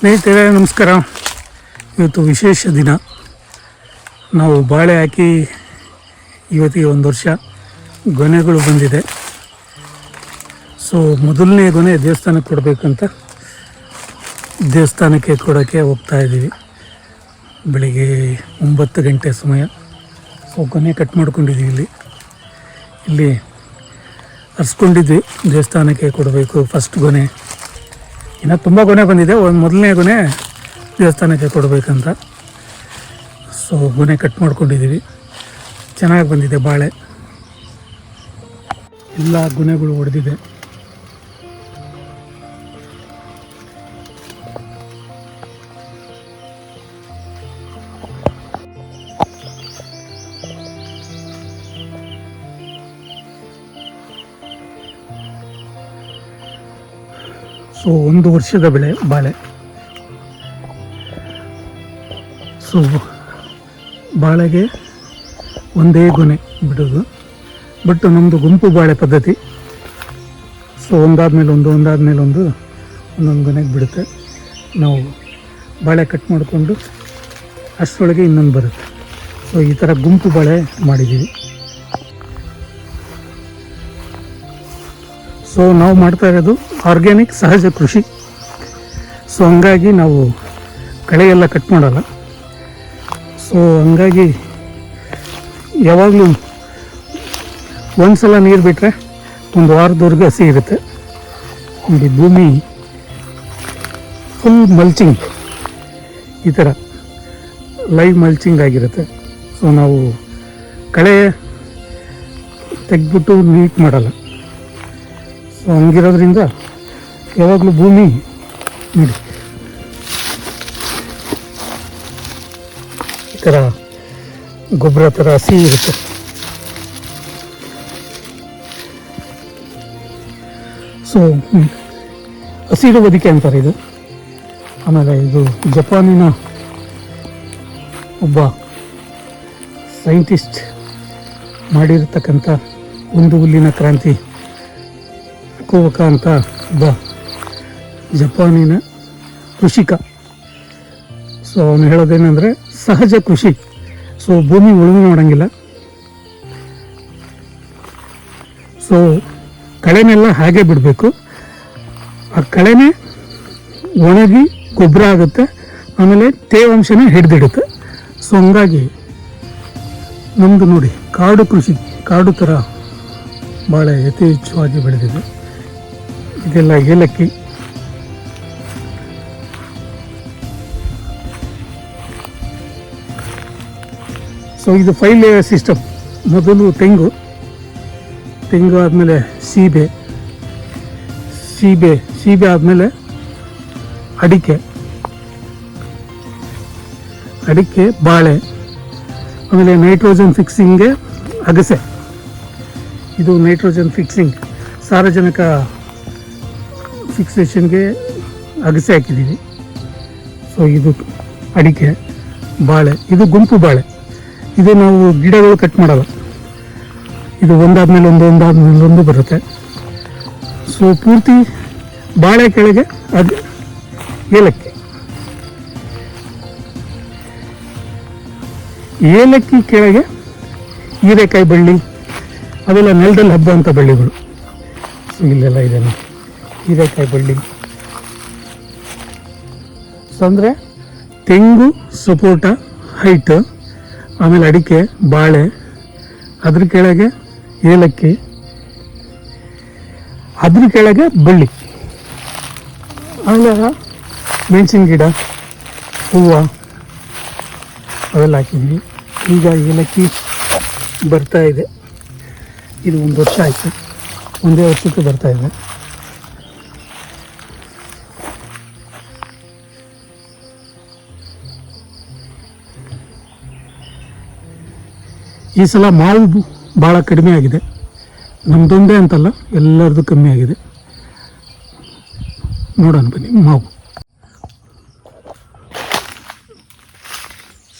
ಸ್ನೇಹಿತರೆ, ನಮಸ್ಕಾರ. ಇವತ್ತು ವಿಶೇಷ ದಿನ. ನಾವು ಬಾಳೆ ಹಾಕಿ ಇವತ್ತಿಗೆ ಒಂದು ವರ್ಷ ಗೊನೆಗಳು ಬಂದಿದೆ. ಸೊ ಮೊದಲನೇ ಗೊನೆ ದೇವಸ್ಥಾನಕ್ಕೆ ಕೊಡಬೇಕಂತ ದೇವಸ್ಥಾನಕ್ಕೆ ಕೊಡೋಕ್ಕೆ ಹೋಗ್ತಾ ಇದ್ದೀವಿ. ಬೆಳಿಗ್ಗೆ ಒಂಬತ್ತು ಗಂಟೆ ಸಮಯ. ಸೊ ಗೊನೆ ಕಟ್ ಮಾಡ್ಕೊಂಡಿದ್ದೀವಿ ಇಲ್ಲಿ. ಇಲ್ಲಿ ಹರಿಸ್ಕೊಂಡಿದ್ವಿ ದೇವಸ್ಥಾನಕ್ಕೆ ಕೊಡಬೇಕು ಫಸ್ಟ್ ಗೊನೆ. ಇನ್ನು ತುಂಬ ಗೊನೆ ಬಂದಿದೆ. ಒಂದು ಮೊದಲನೇ ಗುಣೆ ದೇವಸ್ಥಾನಕ್ಕೆ ಕೊಡಬೇಕಂತ. ಸೊ ಗುಣೆ ಕಟ್ ಮಾಡ್ಕೊಂಡಿದ್ದೀವಿ ಚೆನ್ನಾಗಿ ಬಂದಿದೆ ಬಾಳೆ. ಎಲ್ಲ ಗುನೆಗಳು ಹೊಡೆದಿದೆ ಸೊ, ಒಂದು ವರ್ಷದ ಬೆಳೆ, ಬಾಳೆ. ಸೊ, ಬಾಳೆಗೆ ಒಂದೇ ಗೊನೆ ಬಿಡೋದು. ಬಟ್ ನಮ್ಮದು ಗುಂಪು ಬಾಳೆ ಪದ್ಧತಿ. ಸೊ, ಒಂದಾದ್ಮೇಲೆ ಒಂದು ಒಂದಾದ್ಮೇಲೆ ಒಂದು, ಒಂದೊಂದು ಗೊನೆಗೆ ಬಿಡುತ್ತೆ. ನಾವು ಬಾಳೆ ಕಟ್ ಮಾಡಿಕೊಂಡು ಅಷ್ಟರೊಳಗೆ ಇನ್ನೊಂದು ಬರುತ್ತೆ. ಸೊ, ಈ ಥರ ಗುಂಪು ಬಾಳೆ ಮಾಡಿದ್ದೀವಿ. ಸೊ ನಾವು ಮಾಡ್ತಾ ಇರೋದು ಆರ್ಗ್ಯಾನಿಕ್ ಸಹಜ ಕೃಷಿ. ಸೊ ಹಂಗಾಗಿ ನಾವು ಕಳೆ ಎಲ್ಲ ಕಟ್ ಮಾಡಲ್ಲ. ಸೊ ಹಂಗಾಗಿ ಯಾವಾಗಲೂ ಒಂದು ಸಲ ನೀರು ಬಿಟ್ಟರೆ ಒಂದು ವಾರದವರೆಗೂ ಹಸಿ ಇರುತ್ತೆ. ಇಲ್ಲಿ ಭೂಮಿ ಫುಲ್ ಮಲ್ಚಿಂಗ್ ಈ ಥರ ಲೈವ್ ಮಲ್ಚಿಂಗ್ ಆಗಿರುತ್ತೆ. ಸೊ ನಾವು ಕಳೆ ತೆಗೆದ್ಬಿಟ್ಟು ನೀಟ್ ಮಾಡಲ್ಲ. ಹಂಗಿರೋದ್ರಿಂದ ಯಾವಾಗಲೂ ಭೂಮಿ ನೋಡಿ. ಈ ಥರ ಗೊಬ್ಬರ ಥರ ಹಸಿ ಇರುತ್ತೆ. ಸೊ ಹಸಿರು ಬದಿಕೆ ಅಂತಾರೆ ಇದು. ಆಮೇಲೆ ಇದು ಜಪಾನಿನ ಒಬ್ಬ ಸೈಂಟಿಸ್ಟ್ ಮಾಡಿರತಕ್ಕಂಥ ಒಂದು ಹುಲ್ಲಿನ ಕ್ರಾಂತಿ. ಅಂತ ಒಬ್ಬ ಜಪಾನಿನ ಕೃಷಿಕ. ಸೊ ಅವನು ಹೇಳೋದೇನೆಂದರೆ ಸಹಜ ಕೃಷಿ. ಸೊ ಭೂಮಿ ಉಳುಮೆ ಮಾಡೋಂಗಿಲ್ಲ. ಸೊ ಕಳೆನೆಲ್ಲ ಹಾಗೆ ಬಿಡಬೇಕು. ಆ ಕಳೆನೇ ಒಣಗಿ ಗೊಬ್ಬರ ಆಗುತ್ತೆ. ಆಮೇಲೆ ತೇವಾಂಶನೇ ಹಿಡಿದಿಡುತ್ತೆ. ಸೊ ಹಂಗಾಗಿ ನಮ್ಮದು ನೋಡಿ ಕಾಡು ಕೃಷಿ, ಕಾಡು ಥರ ಭಾಳ ಯಥೇಚ್ಛವಾಗಿ ಬೆಳೆದಿದೆ. ಇದೆಲ್ಲ ಏಲಕ್ಕಿ. ಸೊ ಇದು ಫೈವ್ ಲೇಯರ್ ಸಿಸ್ಟಮ್ ಮೊದಲು ತೆಂಗು. ತೆಂಗು ಆದಮೇಲೆ ಸೀಬೆ. ಸೀಬೆ ಸೀಬೆ ಆದಮೇಲೆ ಅಡಿಕೆ. ಅಡಿಕೆ, ಬಾಳೆ. ಆಮೇಲೆ ನೈಟ್ರೋಜನ್ ಫಿಕ್ಸಿಂಗ್ಗೆ ಅಗಸೆ. ಇದು ನೈಟ್ರೋಜನ್ ಫಿಕ್ಸಿಂಗ್ ಸಾರಜನಕ ಫಿಕ್ಸೇಷನ್ಗೆ ಅಗಸೆ ಹಾಕಿದ್ದೀವಿ ಸೊ ಇದು ಅಡಿಕೆ, ಬಾಳೆ, ಇದು ಗುಂಪು ಬಾಳೆ. ಇದು ನಾವು ಗಿಡಗಳು ಕಟ್ ಮಾಡಲ್ಲ. ಇದು ಒಂದಾದ್ಮೇಲೆ ಒಂದು ಒಂದಾದ್ಮೇಲೆ ಒಂದು ಬರುತ್ತೆ. ಸೊ ಪೂರ್ತಿ ಬಾಳೆ ಕೆಳಗೆ ಅದು ಏಲಕ್ಕಿ. ಏಲಕ್ಕಿ ಕೆಳಗೆ ಹೀರೆಕಾಯಿ ಬಳ್ಳಿ ಅವೆಲ್ಲ ನೆಲದಲ್ಲಿ ಹಬ್ಬ ಅಂತ ಬಳ್ಳಿಗಳು ಇಲ್ಲೆಲ್ಲ ಇದೆ ಹೀರೆಕಾಯಿ ಬಳ್ಳಿ. ಸೊ ಅಂದರೆ ತೆಂಗು, ಸಪೋಟ ಹೈಟ್ ಆಮೇಲೆ ಅಡಿಕೆ, ಬಾಳೆ, ಅದ್ರ ಕೆಳಗೆ ಏಲಕ್ಕಿ, ಅದ್ರ ಕೆಳಗೆ ಬಳ್ಳಿ. ಆಮೇಲೆ ಮೆಣಸಿನ ಗಿಡ, ಹೂವು, ಅವೆಲ್ಲ ಹಾಕಿದ್ವಿ. ಈಗ ಏಲಕ್ಕಿ ಬರ್ತಾ ಇದೆ. ಇದು ಒಂದು ವರ್ಷ ಆಯಿತು. ಒಂದೇ ವರ್ಷಕ್ಕೆ ಬರ್ತಾ ಇದೆ. ಈ ಸಲ ಮಾವು ಭಾಳ ಕಡಿಮೆ ಆಗಿದೆ. ನಮ್ಮದೊಂದೇ ಅಂತಲ್ಲ, ಎಲ್ಲರದು ಕಮ್ಮಿ ಆಗಿದೆ. ನೋಡೋಣ ಬನ್ನಿ, ಮಾವು.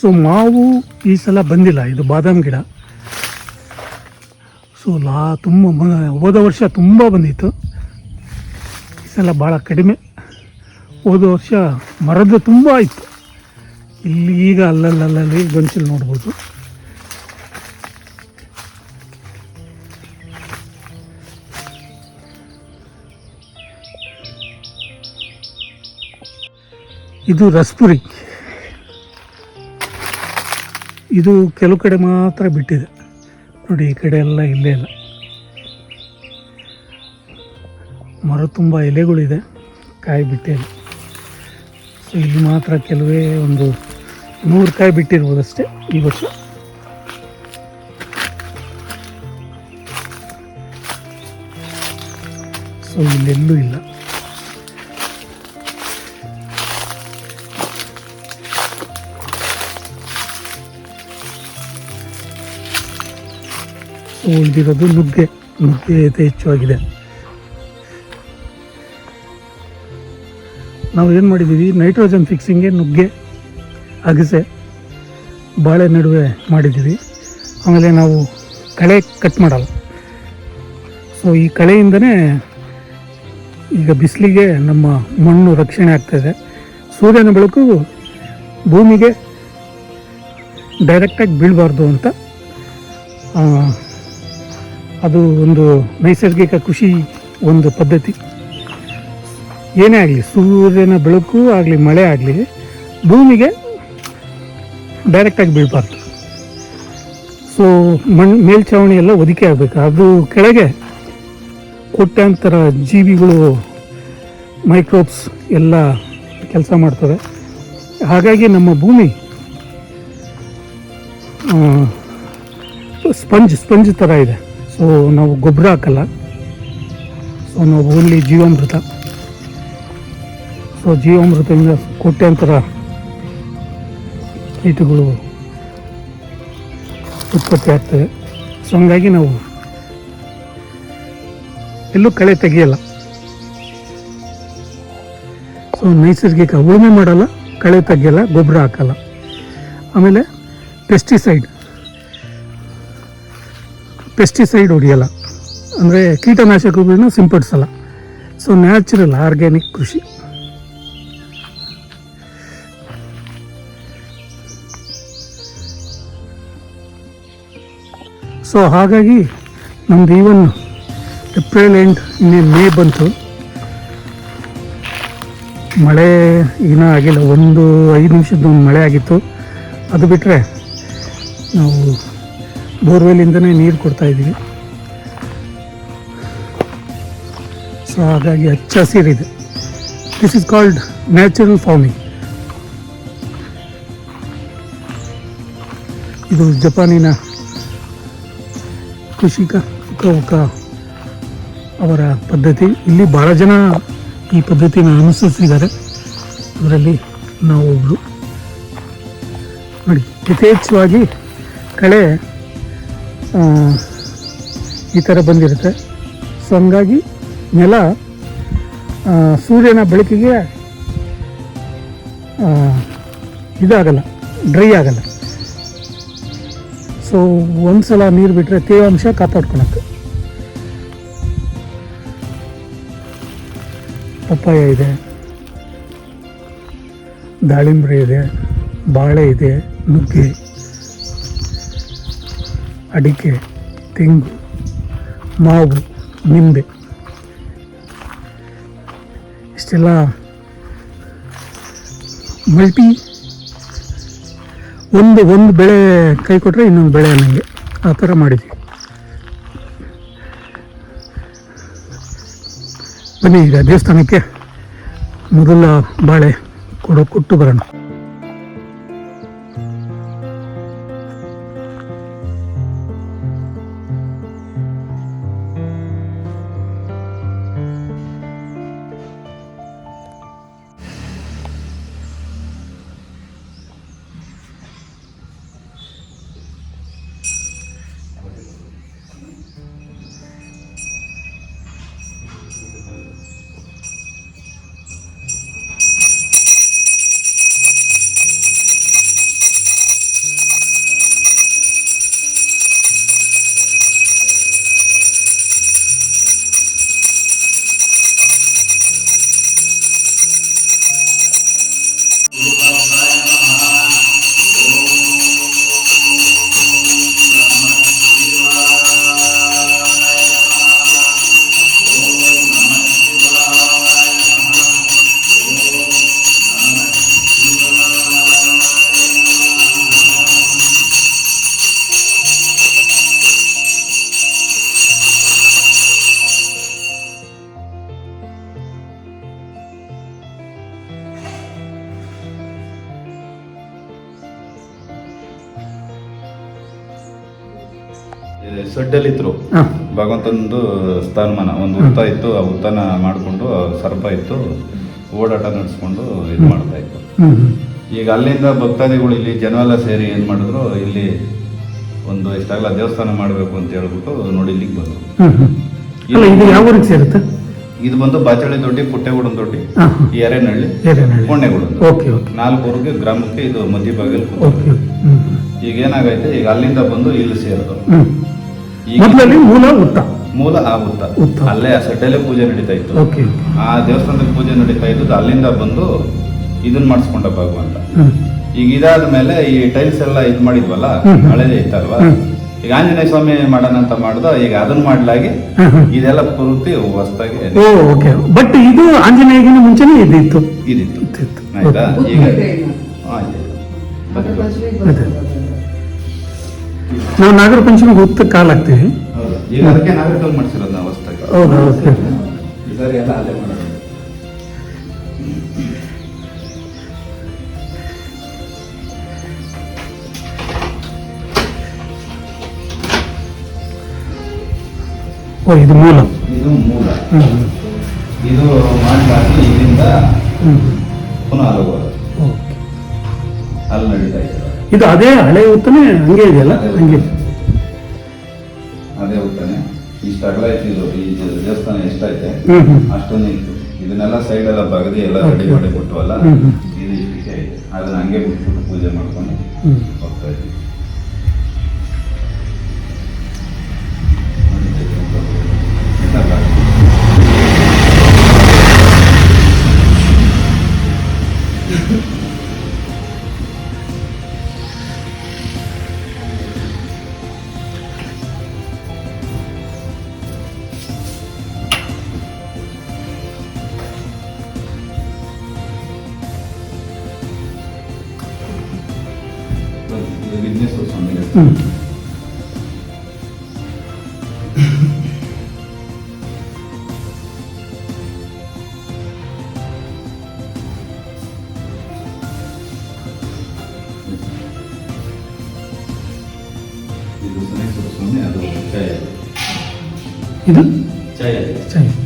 ಸೊ ಮಾವು ಈ ಸಲ ಬಂದಿಲ್ಲ, ಇದು ಬಾದಾಮ್ ಗಿಡ. ಸೊ ಲಾ ತುಂಬ ಹೋದ ವರ್ಷ ತುಂಬ ಬಂದಿತ್ತು. ಈ ಸಲ ಭಾಳ ಕಡಿಮೆ. ಹೋದ ವರ್ಷ ಮರದ ತುಂಬ ಇತ್ತು. ಇಲ್ಲಿ ಈಗ ಅಲ್ಲಲ್ಲಲ್ಲಿ ಗೊಂಚಲು ನೋಡ್ಬೋದು. ಇದು ರಸ್ಪುರಿ. ಇದು ಕೆಲವು ಕಡೆ ಮಾತ್ರ ಬಿಟ್ಟಿದೆ. ನೋಡಿ, ಈ ಕಡೆ ಎಲ್ಲ ಇಲ್ಲೇ ಇಲ್ಲ. ಮರ ತುಂಬ ಎಲೆಗಳಿದೆ, ಕಾಯಿ ಬಿಟ್ಟಿಲ್ಲ ಸೊ ಇಲ್ಲಿ ಮಾತ್ರ ಕೆಲವೇ ಒಂದು ನೂರು ಕಾಯಿ ಬಿಟ್ಟಿರ್ಬೋದು ಅಷ್ಟೇ ಈ ವರ್ಷ. ಸೊ ಇಲ್ಲೆಲ್ಲೂ ಇಲ್ಲ. ಉಳಿದಿರೋದು ನುಗ್ಗೆ ನುಗ್ಗೆ ಯಥೇಚ್ಛವಾಗಿದೆ ನಾವು ಏನು ಮಾಡಿದ್ದೀವಿ? ನೈಟ್ರೋಜನ್ ಫಿಕ್ಸಿಂಗ್ಗೆ ನುಗ್ಗೆ, ಅಗಸೆ, ಬಾಳೆ ನಡುವೆ ಮಾಡಿದ್ದೀವಿ. ಆಮೇಲೆ ನಾವು ಕಳೆ ಕಟ್ ಮಾಡಲ್ಲ. ಸೊ ಈ ಕಳೆಯಿಂದನೇ ಈಗ ಬಿಸಿಲಿಗೆ ನಮ್ಮ ಮಣ್ಣು ರಕ್ಷಣೆ ಆಗ್ತಾಯಿದೆ ಸೂರ್ಯನ ಬೆಳಕು ಭೂಮಿಗೆ ಡೈರೆಕ್ಟಾಗಿ ಬೀಳಬಾರ್ದು ಅಂತ ಅದು ಒಂದು ನೈಸರ್ಗಿಕ ಕೃಷಿ ಒಂದು ಪದ್ಧತಿ. ಏನೇ ಆಗಲಿ, ಸೂರ್ಯನ ಬೆಳಕು ಆಗಲಿ, ಮಳೆ ಆಗಲಿ, ಭೂಮಿಗೆ ಡೈರೆಕ್ಟಾಗಿ ಬೀಳಬಾರ್ದು. ಸೊ ಮಣ್ಣು ಮೇಲ್ಛಾವಣಿ ಎಲ್ಲ ಒದಿಕೆ ಆಗಬೇಕು. ಅದು ಕೆಳಗೆ ಕೋಟ್ಯಾಂತರ ಜೀವಿಗಳು ಮೈಕ್ರೋಬ್ಸ್ ಎಲ್ಲ ಕೆಲಸ ಮಾಡ್ತವೆ. ಹಾಗಾಗಿ ನಮ್ಮ ಭೂಮಿ ಸ್ಪಂಜ್ ಸ್ಪಂಜ್ ಥರ ಇದೆ. ಸೊ ನಾವು ಗೊಬ್ಬರ ಹಾಕಲ್ಲ. ಸೊ ನಾವು ಓನ್ಲಿ ಜೀವಾಮೃತ. ಸೊ ಜೀವಾಮೃತದಿಂದ ಕೋಟ್ಯಾಂತರ ಕೀಟಗಳು ಉತ್ಪತ್ತಿ ಆಗ್ತವೆ. ಸೊ ಹಂಗಾಗಿ ನಾವು ಎಲ್ಲೂ ಕಳೆ ತೆಗೆಯಲ್ಲ. ಸೊ ನೈಸರ್ಗಿಕ ಉಳುಮೆ ಮಾಡಲ್ಲ, ಕಳೆ ತೆಗೆಯಲ್ಲ ಗೊಬ್ಬರ ಹಾಕಲ್ಲ. ಆಮೇಲೆ ಪೆಸ್ಟಿಸೈಡ್ ಪೆಸ್ಟಿಸೈಡ್ ಹೊಡಿಯಲ್ಲ. ಅಂದರೆ ಕೀಟನಾಶಕಗಳನ್ನ ಸಿಂಪಡಿಸಲ್ಲ. ಸೊ ನ್ಯಾಚುರಲ್ ಆರ್ಗ್ಯಾನಿಕ್ ಕೃಷಿ. ಸೊ ಹಾಗಾಗಿ ನಮ್ದು ಈವನ್ ಏಪ್ರಿಲ್ ಎಂಡ್ ಇನ್ನೇ ಮೇ ಬಂತು. ಮಳೆ ಏನೂ ಆಗಿಲ್ಲ. ಒಂದು ಐದು ನಿಮಿಷದ ಒಂದು ಮಳೆ ಆಗಿತ್ತು. ಅದು ಬಿಟ್ಟರೆ ನಾವು ಬೋರ್ವೆಲಿಂದನೇ ನೀರು ಕೊಡ್ತಾ ಇದ್ದೀವಿ. ಸೊ ಹಾಗಾಗಿ ಹಚ್ಚ ಹಸಿರಿದೆ. This is called natural farming ಇದು ಜಪಾನಿನ ಕೃಷಿಕ ಉಕ ಅವರ ಪದ್ಧತಿ. ಇಲ್ಲಿ ಭಾಳ ಜನ ಈ ಪದ್ಧತಿನ ಅನುಸರಿಸಿದ್ದಾರೆ. ಅದರಲ್ಲಿ ನಾವು ಒಬ್ಬರು ನೋಡಿ, ಯಥೇಚ್ಛವಾಗಿ ಕಳೆ ಈ ಥರ ಬಂದಿರುತ್ತೆ. ಸೊ ಹಂಗಾಗಿ ನೆಲ ಸೂರ್ಯನ ಬೆಳಕಿಗೆ ಇದಾಗಲ್ಲ ಡ್ರೈ ಆಗಲ್ಲ. ಸೊ ಒಂದ್ಸಲ ನೀರು ಬಿಟ್ಟರೆ ತೇವಾಂಶ ಕಾಪಾಡ್ಕೊಳಕ್ಕೆ. ಪಪ್ಪಾಯ ಇದೆ, ದಾಳಿಂಬ್ರೆ ಇದೆ, ಬಾಳೆ ಇದೆ, ನುಗ್ಗೆ. ಅಡಿಕೆ, ತೆಂಗು, ಮಾವು, ನಿಂಬೆ. ಇಷ್ಟೆಲ್ಲ ಮಲ್ಟಿ ಒಂದು ಒಂದು ಬೆಳೆ ಕೈ ಕೊಟ್ಟರೆ ಇನ್ನೊಂದು ಬೆಳೆ ಅನ್ನಂಗೆ. ಆ ಥರ ಮಾಡಿದ್ವಿ ಬನ್ನಿ ಈಗ ದೇವಸ್ಥಾನಕ್ಕೆ ಮೊದಲ ಬಾಳೆ ಕೊಡೋ ಕೊಟ್ಟು ಬರೋಣ. ಸಡ್ಡಲ್ಲಿದ್ರು ಭಗವಂತನದು ಸ್ಥಾನಮಾನ ಒಂದು ಹುತ್ತ ಇತ್ತು ಆ ಹುತ್ತನ ಮಾಡಿಕೊಂಡು ಸರ್ಪ ಇತ್ತು ಓಡಾಟ ನಡೆಸ್ಕೊಂಡು ಇದು ಮಾಡ್ತಾ ಇತ್ತು. ಈಗ ಅಲ್ಲಿಂದ ಭಕ್ತಾದಿಗಳು ಇಲ್ಲಿ ಜನ ಎಲ್ಲ ಸೇರಿ ಏನು ಮಾಡಿದ್ರು ಇಲ್ಲಿ ಒಂದು ಇಷ್ಟಾಗಲ್ಲ ದೇವಸ್ಥಾನ ಮಾಡಬೇಕು ಅಂತ ಹೇಳ್ಬಿಟ್ಟು ನೋಡಿ ಇಲ್ಲಿಗೆ ಬಂದರು. ಸೇರುತ್ತೆ? ಇದು ಬಂದು ಬಾಚಳಿ ದೊಡ್ಡಿ ಪುಟ್ಟೆಗೂಡನ್ ದೊಡ್ಡಿ ಎರೇನಹಳ್ಳಿ ನಾಲ್ಕು ಊರಿಗೆ ಗ್ರಾಮಕ್ಕೆ ಇದು ಮಧ್ಯ ಭಾಗದಲ್ಲಿ ಕೂತು ಈಗ ಏನಾಗೈತೆ ಈಗ ಅಲ್ಲಿಂದ ಬಂದು ಇಲ್ಲಿ ಸೇರೋದು ಮೊದಲಲ್ಲಿ ಮೂಲ ಉತ್ತ. ಮೂಲ ಆ ಉತ್ತ. ಅಲ್ಲೇ ಆ ಸಡ್ಡಲ್ಲೇ ಪೂಜೆ ನಡೀತಾ ಇತ್ತು. ಓಕೆ ಆ ದೇವಸ್ಥಾನದಲ್ಲಿ ಪೂಜೆ ನಡೀತಾ ಇದ್ದು ಅಲ್ಲಿಂದ ಬಂದು ಇದನ್ನ ಮಾಡಿಸ್ಕೊಂಡ ಭಗವಂತ. ಈಗ ಇದಾದ ಮೇಲೆ ಈ ಟೈಲ್ಸ್ ಎಲ್ಲ ಇದ್ ಮಾಡಿದ್ವಲ್ಲ. ಹಳೇದೇ ಇತ್ತಲ್ವಾ? ಈಗ ಆಂಜನೇಯ ಸ್ವಾಮಿ ಮಾಡೋಣ ಅಂತ ಮಾಡ್ದ ಈಗ ಅದನ್ನ ಮಾಡ್ಲಾಗಿ ಇದೆಲ್ಲ ಪೂರ್ತಿ ಹೊಸದಾಗಿ ಓಕೆ. ಬಟ್ ಇದು ಆಂಜನೇಯಗಿನ ಮುಂಚೆನೇ ಇದಿತ್ತು. ಇದಿತ್ತು ಆಯ್ತಾ. ಈಗ ನಾವು ನಾಗರ ಪಂಚಮಿಗೆ ಉತ್ತ ಕಾಲ್ ಆಗ್ತೀವಿ. ಓ ಇದು ಮೂಲ. ಇದು ಮೂಲ. ಇದು ಮಾಡಲಾಗಿ ಹ್ಞೂ ಪುನಃ ಅಲ್ಲಿ ನಡೀತಾ ಇದೆ. ಇದು ಅದೇ ಹಳೆ ಉತ್ತನೇ ಹಂಗೆ ಇದೆಯಲ್ಲ? ಹಂಗೆ. ಅದೇ ಉತ್ತನೆ. ಇಷ್ಟು ಅಗಲ ಐತಿ ಇದು ಈ ದೇವಸ್ಥಾನ ಎಷ್ಟೈತೆ ಅಷ್ಟೊಂದು ಇತ್ತು ಇದನ್ನೆಲ್ಲ ಸೈಡ್ ಎಲ್ಲ ಬಗದಿ ಎಲ್ಲ ರೆಡಿ. ಮಾಡಿ ಕೊಟ್ಟವಲ್ಲ. ಇದು ಇಷ್ಟಕ್ಕೆ ಐತೆ. ಅದನ್ನ ಹಂಗೆ ಬಿಟ್ಬಿಟ್ಟು ಪೂಜೆ ಮಾಡ್ಕೊಂಡು. ಇದು ಛಾಯೆ ಸರಿ ಹಾ, ಮದರ್